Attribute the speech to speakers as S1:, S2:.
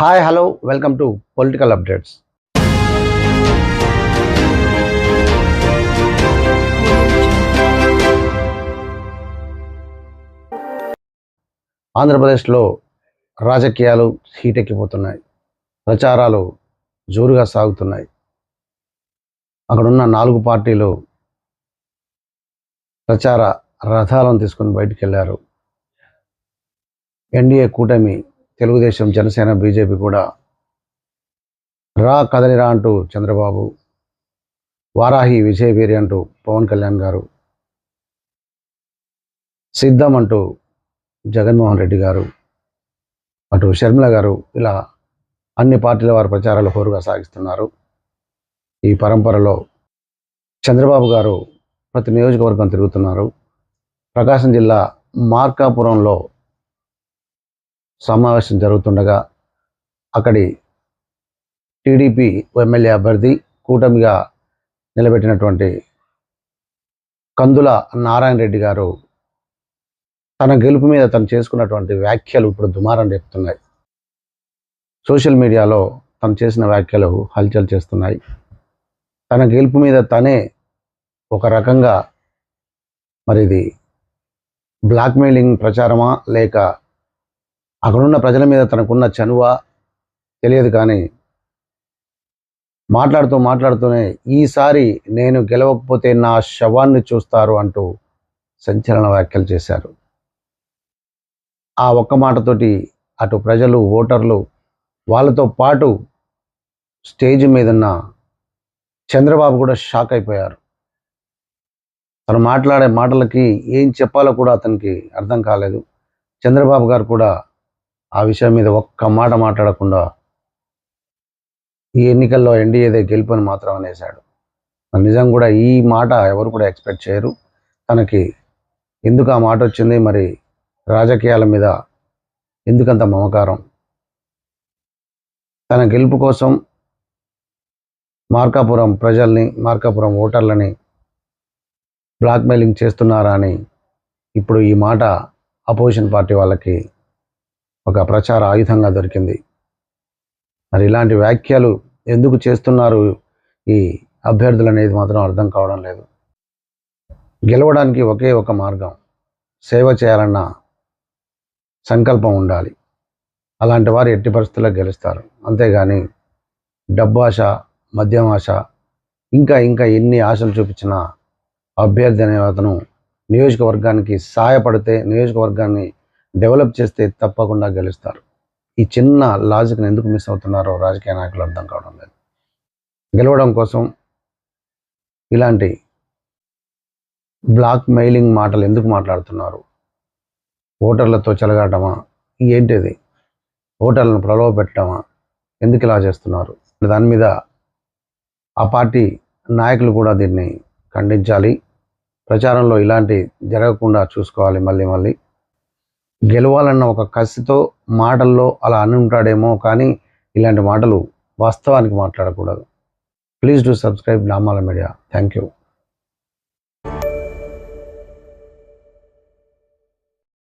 S1: Hi hello welcome to political updates ఆంధ్రప్రదేశ్లో రాజకీయాలు హీటెక్కిపోతున్నాయి. ప్రచారాలు జోరుగా సాగుతున్నాయి. అక్కడున్న నాలుగు పార్టీలు ప్రచార రథాలను తీసుకొని బయటికి వెళ్ళారు ఎన్డీఏ కూటమి తెలుగుదేశం జనసేన బీజేపీ కూడా రా కదలిరా అంటూ చంద్రబాబు వారాహి విజయవీరి అంటూ పవన్ కళ్యాణ్ గారు సిద్ధం అంటూ జగన్మోహన్ రెడ్డి గారు అటు షర్మిల గారు ఇలా అన్ని పార్టీల వారి ప్రచారాలు హోరుగా సాగిస్తున్నారు. ఈ పరంపరలో చంద్రబాబు గారు ప్రతి నియోజకవర్గం తిరుగుతున్నారు. ప్రకాశం జిల్లా మార్కాపురంలో సమావేశం జరుగుతుండగా అక్కడి టీడీపీ ఎమ్మెల్యే అభ్యర్థి కూటమిగా నిలబెట్టినటువంటి కందుల నారాయణ రెడ్డి గారు తన గెలుపు మీద తను చేసుకున్నటువంటి వ్యాఖ్యలు ఇప్పుడు దుమారం రేపుతున్నాయి. సోషల్ మీడియాలో తను చేసిన వ్యాఖ్యలు హల్చల్ చేస్తున్నాయి. తన గెలుపు మీద తనే ఒక రకంగా మరి ఇది బ్లాక్మెయిలింగ్ ప్రచారమా లేక అక్కడున్న ప్రజల మీద తనకున్న చనువ తెలియదు కానీ మాట్లాడుతూ మాట్లాడుతూనే ఈసారి నేను గెలవకపోతే నా శవాన్ని చూస్తారు అంటూ సంచలన వ్యాఖ్యలు చేశారు. ఆ ఒక్క మాటతోటి అటు ప్రజలు ఓటర్లు వాళ్ళతో పాటు స్టేజ్ మీదున్న చంద్రబాబు కూడా షాక్ అయిపోయారు. తను మాట్లాడే మాటలకి ఏం చెప్పాలో కూడా అతనికి అర్థం కాలేదు. చంద్రబాబు గారు కూడా ఆ విషయం మీద ఒక్క మాట మాట్లాడకుండా ఈ ఎన్నికల్లో ఎన్డీఏదే గెలుపని మాత్రం అనేశాడు. నిజం కూడా ఈ మాట ఎవరు కూడా ఎక్స్పెక్ట్ చేయరు. తనకి ఎందుకు ఆ మాట వచ్చింది? మరి రాజకీయాల మీద ఎందుకంత మమకారం? తన గెలుపు కోసం మార్కాపురం ప్రజల్ని మార్కాపురం ఓటర్లని బ్లాక్మెయిలింగ్ చేస్తున్నారా అని ఇప్పుడు ఈ మాట అపోజిషన్ పార్టీ వాళ్ళకి ఒక ప్రచార ఆయుధంగా దొరికింది. మరి ఇలాంటి వ్యాఖ్యలు ఎందుకు చేస్తున్నారు ఈ అభ్యర్థులు అనేది మాత్రం అర్థం కావడం లేదు. గెలవడానికి ఒకే ఒక మార్గం సేవ చేయాలన్న సంకల్పం ఉండాలి. అలాంటి వారు ఎట్టి పరిస్థితుల్లో గెలుస్తారు. అంతేగాని డబ్బు ఆశ ఇంకా ఇంకా ఎన్ని ఆశలు చూపించిన అభ్యర్థి అనే అతను నియోజకవర్గానికి సహాయపడితే నియోజకవర్గాన్ని డెవలప్ చేస్తే తప్పకుండా గెలుస్తారు. ఈ చిన్న లాజిక్ని ఎందుకు మిస్ అవుతున్నారో రాజకీయ నాయకులు అర్థం కావడం లేదు. గెలవడం కోసం ఇలాంటి బ్లాక్ మెయిలింగ్ మాటలు ఎందుకు మాట్లాడుతున్నారు? ఓటర్లతో చెలగాటమా? ఏంటిది? ఓటర్లను ప్రలోభ పెట్టడమా? ఎందుకు ఇలా చేస్తున్నారు? దాని మీద ఆ పార్టీ నాయకులు కూడా దీన్ని ఖండించాలి. ప్రచారంలో ఇలాంటి జరగకుండా చూసుకోవాలి మళ్ళీ మళ్ళీ. గెలవాలన్న ఒక కసితో మాటల్లో అలా అని ఉంటాడేమో కానీ ఇలాంటి మాటలు వాస్తవానికి మాట్లాడకూడదు. Please do subscribe Namala media thank you